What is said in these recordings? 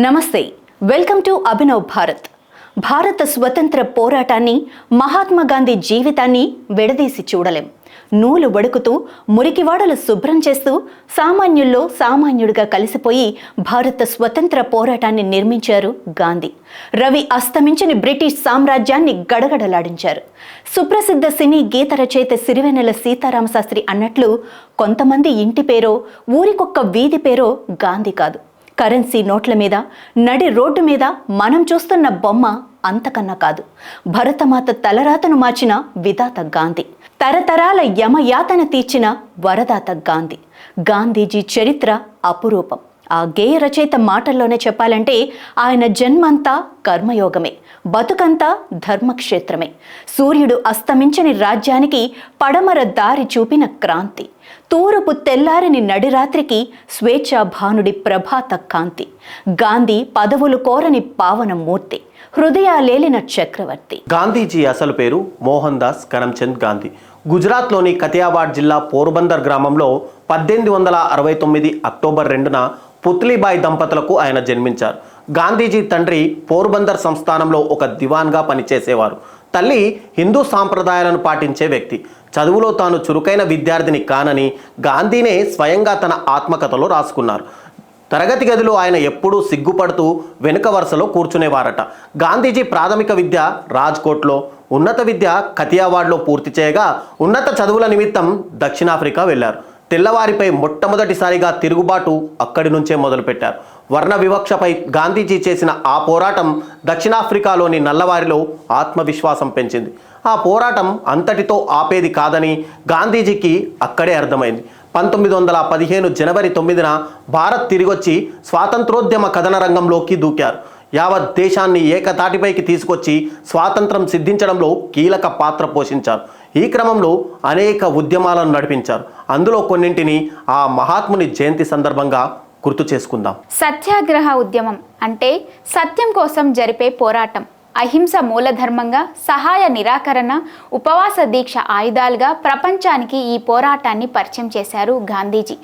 నమస్తే welcome to Abhinav Bharat. భారత స్వతంత్ర పోరాటాన్ని మహాత్మా గాంధీ జీవితాన్ని విడదీసి చూడలేం. నూలు వడుకుతూ మురికివాడలు శుభ్రం చేస్తూ సామాన్యుల్లో సామాన్యుడిగా కలిసిపోయి భారత స్వతంత్ర పోరాటాన్ని నిర్మించారు గాంధీ. రవి అస్తమించని బ్రిటిష్ సామ్రాజ్యాన్ని గడగడలాడించారు. సుప్రసిద్ధ సినీ గీత రచయిత సిరివెన్నెల సీతారామశాస్త్రి అన్నట్లు కొంతమంది ఇంటి పేరో ఊరికొక్క వీధి పేరో గాంధీ కాదు. కరెన్సీ నోట్ల మీద నడి రోడ్డు మీద మనం చూస్తున్న బొమ్మ అంతకన్నా కాదు. భరతమాత తలరాతను మార్చిన విధాత గాంధీ తరతరాల యమయాతన తీర్చిన వరదాత గాంధీ. గాంధీజీ చరిత్ర అపురూపం. ఆ గేయ రచయిత మాటల్లోనే చెప్పాలంటే ఆయన జన్మంతా కర్మయోగమే బతుకంతా ధర్మక్షేత్రమే. సూర్యుడు అస్తమించని రాజ్యానికి పడమర దారి చూపిన క్రాంతి. తూరుపు తెల్లారిని నడిరాత్రికి స్వేచ్ఛా భానుడి ప్రభాత కాంతి. గాంధీ పదవులు కోరని పావన మూర్తి. హృదయాలేలిన చక్రవర్తి. గాంధీజీ అసలు పేరు మోహన్ దాస్ కరమ్చంద్ గాంధీ. గుజరాత్లోని కతియావాడ్ జిల్లా పోర్బందర్ గ్రామంలో పద్దెనిమిది వందల అరవై తొమ్మిది అక్టోబర్ రెండున పుత్లీబాయి దంపతులకు ఆయన జన్మించారు. గాంధీజీ తండ్రి పోర్బందర్ సంస్థానంలో ఒక దివాన్గా పనిచేసేవారు. తల్లి హిందూ సాంప్రదాయాలను పాటించే వ్యక్తి. చదువులో తాను చురుకైన విద్యార్థిని కానని గాంధీనే స్వయంగా తన ఆత్మకథలో రాసుకున్నారు. తరగతి గదిలో ఆయన ఎప్పుడూ సిగ్గుపడుతూ వెనుక వరుసలో కూర్చునేవారట. గాంధీజీ ప్రాథమిక విద్య రాజ్కోట్లో ఉన్నత విద్య కతియావాడ్లో పూర్తి చేయగా ఉన్నత చదువుల నిమిత్తం దక్షిణాఫ్రికా వెళ్ళారు. తెల్లవారిపై మొట్టమొదటిసారిగా తిరుగుబాటు అక్కడి నుంచే మొదలుపెట్టారు. వర్ణ వివక్షపై గాంధీజీ చేసిన ఆ పోరాటం దక్షిణాఫ్రికాలోని నల్లవారిలో ఆత్మవిశ్వాసం పెంచింది. ఆ పోరాటం అంతటితో ఆపేది కాదని గాంధీజీకి అక్కడే అర్థమైంది. పంతొమ్మిది వందల పదిహేను జనవరి తొమ్మిదిన భారత్ తిరిగొచ్చి స్వాతంత్రోద్యమ కథన రంగంలోకి దూకారు. యావత్ దేశాన్ని ఏకతాటిపైకి తీసుకొచ్చి స్వాతంత్రం సిద్ధించడంలో కీలక పాత్ర పోషించారు. ఈ క్రమంలో అనేక ఉద్యమాలను నడిపించారు. అందులో కొన్నింటిని ఆ మహాత్ముని జయంతి సందర్భంగా గుర్తు చేసుకుందాం. సత్యాగ్రహ ఉద్యమం అంటే సత్యం కోసం జరిపే పోరాటం. అహింస మూలధర్మంగా సహాయ నిరాకరణ ఉపవాస దీక్ష ఆయుధాలుగా ప్రపంచానికి ఈ పోరాటాన్ని పరిచయం చేశారు గాంధీజీ.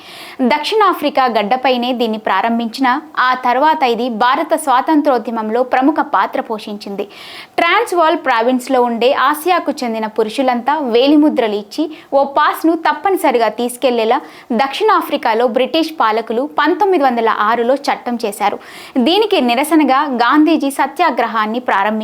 దక్షిణాఫ్రికా గడ్డపైనే దీన్ని ప్రారంభించిన ఆ తర్వాత ఇది భారత స్వాతంత్రోద్యమంలో ప్రముఖ పాత్ర పోషించింది. ట్రాన్స్వాల్ ప్రావిన్స్లో ఉండే ఆసియాకు చెందిన పురుషులంతా వేలిముద్రలు ఇచ్చి ఓ పాస్ను తప్పనిసరిగా తీసుకెళ్ళేలా దక్షిణాఫ్రికాలో బ్రిటిష్ పాలకులు పంతొమ్మిది వందల ఆరులో చట్టం చేశారు. దీనికి నిరసనగా గాంధీజీ సత్యాగ్రహాన్ని ప్రారంభించారు.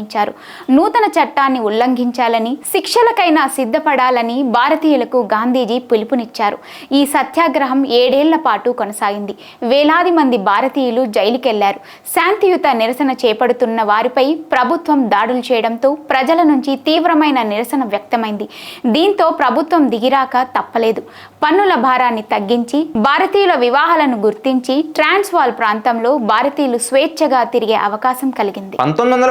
నూతన చట్టాన్ని ఉల్లంఘించాలని శిక్షలకైనా సిద్ధపడాలని భారతీయులకు గాంధీజీ పిలుపునిచ్చారు. ఈ సత్యాగ్రహం ఏడేళ్ళ పాటు కొనసాగింది. వేలాది మంది భారతీయులు జైలుకెళ్ళారు. శాంతియుత నిరసన చేపడుతున్న వారిపై ప్రభుత్వం దాడులు చేయడంతో ప్రజల నుంచి తీవ్రమైన నిరసన వ్యక్తమైంది. దీంతో ప్రభుత్వం దిగిరాక తప్పలేదు. పన్నుల భారాన్ని తగ్గించి భారతీయుల వివాహాలను గుర్తించి ట్రాన్స్వాల్ ప్రాంతంలో భారతీయులు స్వేచ్ఛగా తిరిగే అవకాశం కలిగింది. పంతొమ్మిది వందల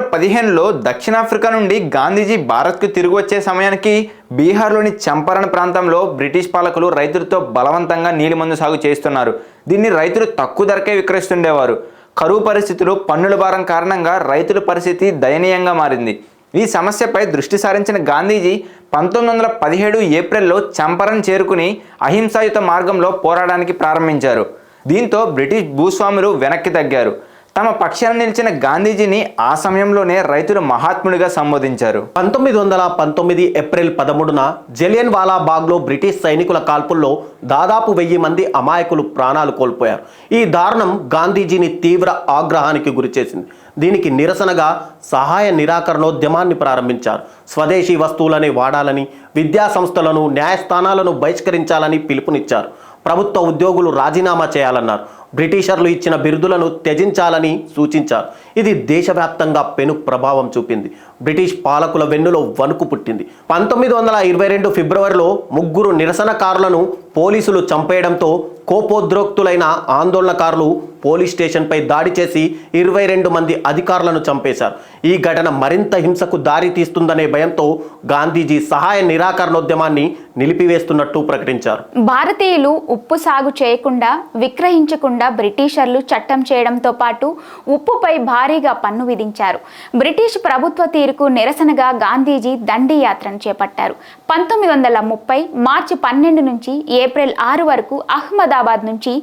రోజుల్లో దక్షిణాఫ్రికా నుండి గాంధీజీ భారత్కు తిరిగి వచ్చే సమయానికి బీహార్లోని చంపారణ్ ప్రాంతంలో బ్రిటిష్ పాలకులు రైతులతో బలవంతంగా నీలిమందు సాగు చేస్తున్నారు. దీన్ని రైతులు తక్కువ ధరకే విక్రయిస్తుండేవారు. కరువు పరిస్థితులు పన్నుల భారం కారణంగా రైతుల పరిస్థితి దయనీయంగా మారింది. ఈ సమస్యపై దృష్టి సారించిన గాంధీజీ పంతొమ్మిది వందల పదిహేడు ఏప్రిల్లో చంపరన్ చేరుకుని అహింసాయుత మార్గంలో పోరాడానికి ప్రారంభించారు. దీంతో బ్రిటిష్ భూస్వాములు వెనక్కి తగ్గారు. తమ పక్షాన నిలిచిన గాంధీజీని ఆ సమయంలోనే రైతులు మహాత్ముడిగా సంబోధించారు. పంతొమ్మిది వందల పంతొమ్మిది ఏప్రిల్ పదమూడున జలియన్ వాలాబాగ్లో బ్రిటిష్ సైనికుల కాల్పుల్లో దాదాపు వెయ్యి మంది అమాయకులు ప్రాణాలు కోల్పోయారు. ఈ దారుణం గాంధీజీని తీవ్ర ఆగ్రహానికి గురిచేసింది. దీనికి నిరసనగా సహాయ నిరాకరణోద్యమాన్ని ప్రారంభించారు. స్వదేశీ వస్తువులనే వాడాలని విద్యా సంస్థలను న్యాయస్థానాలను బహిష్కరించాలని పిలుపునిచ్చారు. ప్రభుత్వ ఉద్యోగులు రాజీనామా చేయాలన్నారు. బ్రిటిషర్లు ఇచ్చిన బిరుదులను త్యజించాలని సూచించారు. ఇది దేశవ్యాప్తంగా పెను ప్రభావం చూపింది. బ్రిటిష్ పాలకుల వెన్నులో వణుకు పుట్టింది. పంతొమ్మిది వందల ఇరవై రెండు ఫిబ్రవరిలో ముగ్గురు నిరసనకారులను పోలీసులు చంపేయడంతో కోపోద్రోక్తులైన ఆందోళనకారులు పోలీస్ స్టేషన్పై దాడి చేసి ఇరవై రెండు మంది అధికారులను చంపేశారు. ఈ ఘటన మరింత హింసకు దారి తీస్తుందనే భయంతో గాంధీజీ సహాయ నిరాకరణోద్యమాన్ని నిలిపివేస్తున్నట్టు ప్రకటించారు. భారతీయులు ఉప్పు సాగు చేయకుండా విక్రయించకుండా బ్రిటిషర్లు చట్టం చేయడంతో పాటు ఉప్పుపై భారీగా పన్ను విధించారు. బ్రిటిష్ ప్రభుత్వ తీరుకు నిరసనగా గాంధీజీ దండి యాత్రను చేపట్టారు. పంతొమ్మిది వందల ముప్పై మార్చి పన్నెండు నుంచి ఏ ఏప్రిల్ ఆరు వరకు అహ్మదాబాద్ నుంచి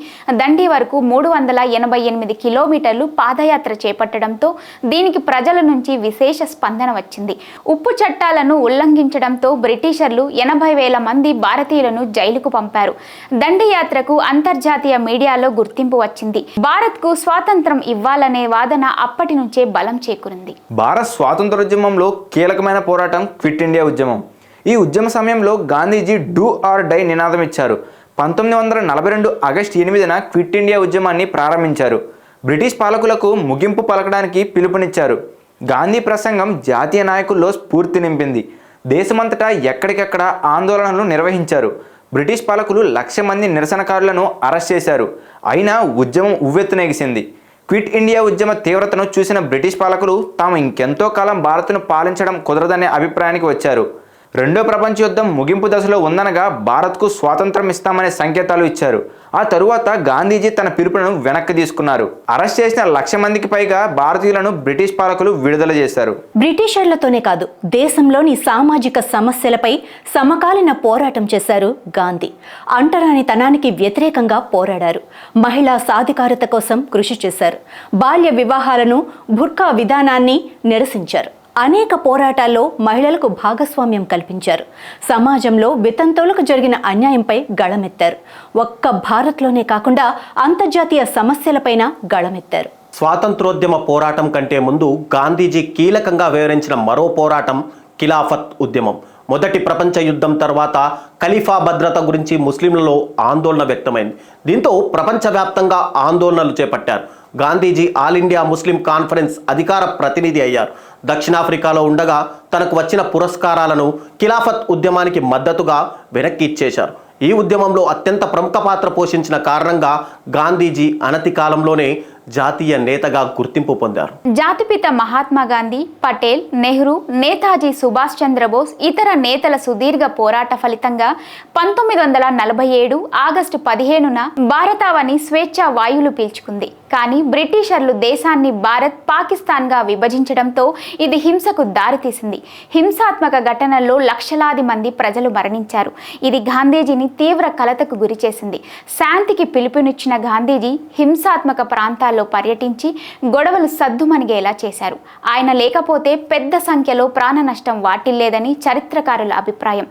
దండి వరకు మూడు వందల ఎనభై ఎనిమిది కిలోమీటర్లు పాదయాత్ర చేపట్టడంతో దీనికి ప్రజల నుంచి విశేష స్పందన వచ్చింది. ఉప్పు చట్టాలను ఉల్లంఘించడంతో బ్రిటిషర్లు ఎనభై వేల మంది భారతీయులను జైలుకు పంపారు. దండి యాత్రకు అంతర్జాతీయ మీడియాలో గుర్తింపు వచ్చింది. భారత్కు స్వాతంత్రం ఇవ్వాలనే వాదన అప్పటి నుంచే బలం చేకూరింది. భారత్ స్వాతంత్రోద్యమంలో కీలకమైన పోరాటం క్విట్ ఇండియా ఉద్యమం. ఈ ఉద్యమ సమయంలో గాంధీజీ డూ ఆర్ డై నినాదం ఇచ్చారు పంతొమ్మిది వందల నలభై రెండు ఆగస్టు ఎనిమిదిన క్విట్ ఇండియా ఉద్యమాన్ని ప్రారంభించారు. బ్రిటిష్ పాలకులకు ముగింపు పలకడానికి పిలుపునిచ్చారు. గాంధీ ప్రసంగం జాతీయ నాయకుల్లో స్ఫూర్తి నింపింది. దేశమంతటా ఎక్కడికెక్కడ ఆందోళనలు నిర్వహించారు. బ్రిటిష్ పాలకులు లక్ష మంది నిరసనకారులను అరెస్ట్ చేశారు. అయినా ఉద్యమం ఉవ్వెత్తునెగిసింది. క్విట్ ఇండియా ఉద్యమ తీవ్రతను చూసిన బ్రిటిష్ పాలకులు తాము ఇంకెంతో కాలం భారత్ను పాలించడం కుదరదనే అభిప్రాయానికి వచ్చారు. రెండో ప్రపంచ యుద్ధం ముగింపు దశలో ఉందనగా భారత్కు స్వాతంత్రం ఇస్తామనే సంకేతాలు ఇచ్చారు. ఆ తరువాత గాంధీజీ తన పిలుపులను వెనక్కి తీసుకున్నారు. అరెస్ట్ చేసిన లక్ష మందికి పైగా భారతీయులను బ్రిటిష్ పాలకులు విడుదల చేశారు. బ్రిటిషర్లతోనే కాదు దేశంలోని సామాజిక సమస్యలపై సమకాలీన పోరాటం చేశారు గాంధీ. అంటరానితనానికి వ్యతిరేకంగా పోరాడారు. మహిళా సాధికారత కోసం కృషి చేశారు. బాల్య వివాహాలను బుర్కా విధానాన్ని నిరసించారు. అనేక పోరాటాల్లో మహిళలకు భాగస్వామ్యం కల్పించారు. సమాజంలో వితంతువులకు జరిగిన అన్యాయంపై గళమెత్తారు. ఒక్క భారత్లోనే కాకుండా అంతర్జాతీయ సమస్యలపైన గళమెత్తారు. స్వాతంత్రోద్యమ పోరాటం కంటే ముందు గాంధీజీ కీలకంగా వివరించిన మరో పోరాటం ఖిలాఫత్ ఉద్యమం. మొదటి ప్రపంచ యుద్ధం తర్వాత ఖలీఫా భద్రత గురించి ముస్లింలలో ఆందోళన వ్యక్తమైంది. దీంతో ప్రపంచవ్యాప్తంగా ఆందోళనలు చేపట్టారు. Gandhiji all India Muslim conference అధికార ప్రతినిధి అయ్యారు. దక్షిణాఫ్రికాలో ఉండగా తనకు వచ్చిన పురస్కారాలను ఖిలాఫత్ ఉద్యమానికి మద్దతుగా వెనక్కి ఇచ్చేశారు. ఈ ఉద్యమంలో అత్యంత ప్రముఖ పాత్ర పోషించిన కారణంగా గాంధీజీ అనతి కాలంలోనే జాతీయ నేతగా గుర్తింపు పొందారు. జాతిపిత మహాత్మా గాంధీ పటేల్ నెహ్రూ నేతాజీ సుభాష్ చంద్రబోస్ ఇతర నేతల సుదీర్ఘ పోరాట ఫలితంగా పంతొమ్మిది వందల నలభై ఏడు ఆగస్టు పదిహేనున భారతావని స్వేచ్ఛ వాయువులు పీల్చుకుంది. కానీ బ్రిటిషర్లు దేశాన్ని భారత్ పాకిస్తాన్గా విభజించడంతో ఇది హింసకు దారితీసింది. హింసాత్మక ఘటనల్లో లక్షలాది మంది ప్రజలు మరణించారు. ఇది గాంధీజీని తీవ్ర కలతకు గురిచేసింది. శాంతికి పిలుపునిచ్చిన గాంధీజీ హింసాత్మక ప్రాంతాల్లో పర్యటించి గొడవలు సద్దుమణిగేలా చేశారు. ఆయన లేకపోతే పెద్ద సంఖ్యలో ప్రాణ నష్టం వాటిల్లేదని చరిత్రకారుల అభిప్రాయం.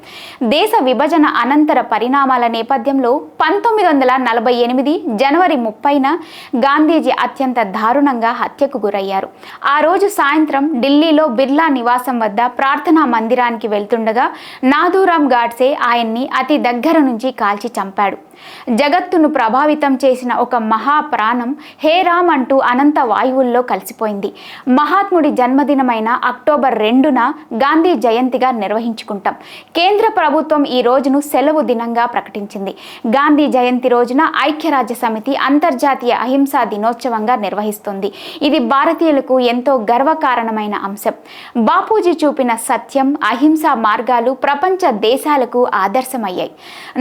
దేశ విభజన అనంతర పరిణామాల నేపథ్యంలో పంతొమ్మిది వందల నలభై ఎనిమిది జనవరి ముప్పైన గాంధీజీ అత్యంత దారుణంగా హత్యకు గురయ్యారు. ఆ రోజు సాయంత్రం ఢిల్లీలో బిర్లా నివాసం వద్ద ప్రార్థనా మందిరానికి వెళ్తుండగా నాథూరాం గాడ్సే ఆయన్ని అతి దగ్గర నుంచి కాల్చి చంపాడు. జగత్తును ప్రభావితం చేసిన ఒక మహాప్రాణం హే శ్రీరామ్ అంటూ అనంత వాయువుల్లో కలిసిపోయింది. మహాత్ముడి జన్మదినమైన అక్టోబర్ రెండున గాంధీ జయంతిగా నిర్వహించుకుంటాం. కేంద్ర ప్రభుత్వం ఈ రోజును సెలవు దినంగా ప్రకటించింది. గాంధీ జయంతి రోజున ఐక్యరాజ్య సమితి అంతర్జాతీయ అహింసా దినోత్సవంగా నిర్వహిస్తుంది. ఇది భారతీయులకు ఎంతో గర్వకారణమైన అంశం. బాపూజీ చూపిన సత్యం అహింసా మార్గాలు ప్రపంచ దేశాలకు ఆదర్శమయ్యాయి.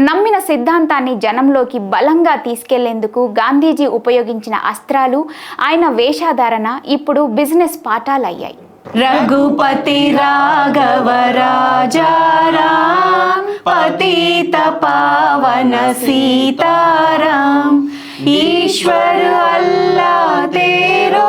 నమ్మిన సిద్ధాంతాన్ని జనంలోకి బలంగా తీసుకెళ్ళేందుకు గాంధీజీ ఉపయోగించిన అస్త్ర అస్త్రాలు ఆయన వేషధారణ ఇప్పుడు బిజినెస్ పాఠాలయ్యాయి. రఘుపతి రాఘవ రాజారాం పతిత పావన సీతారాం ఈశ్వర్ అల్లా తేరో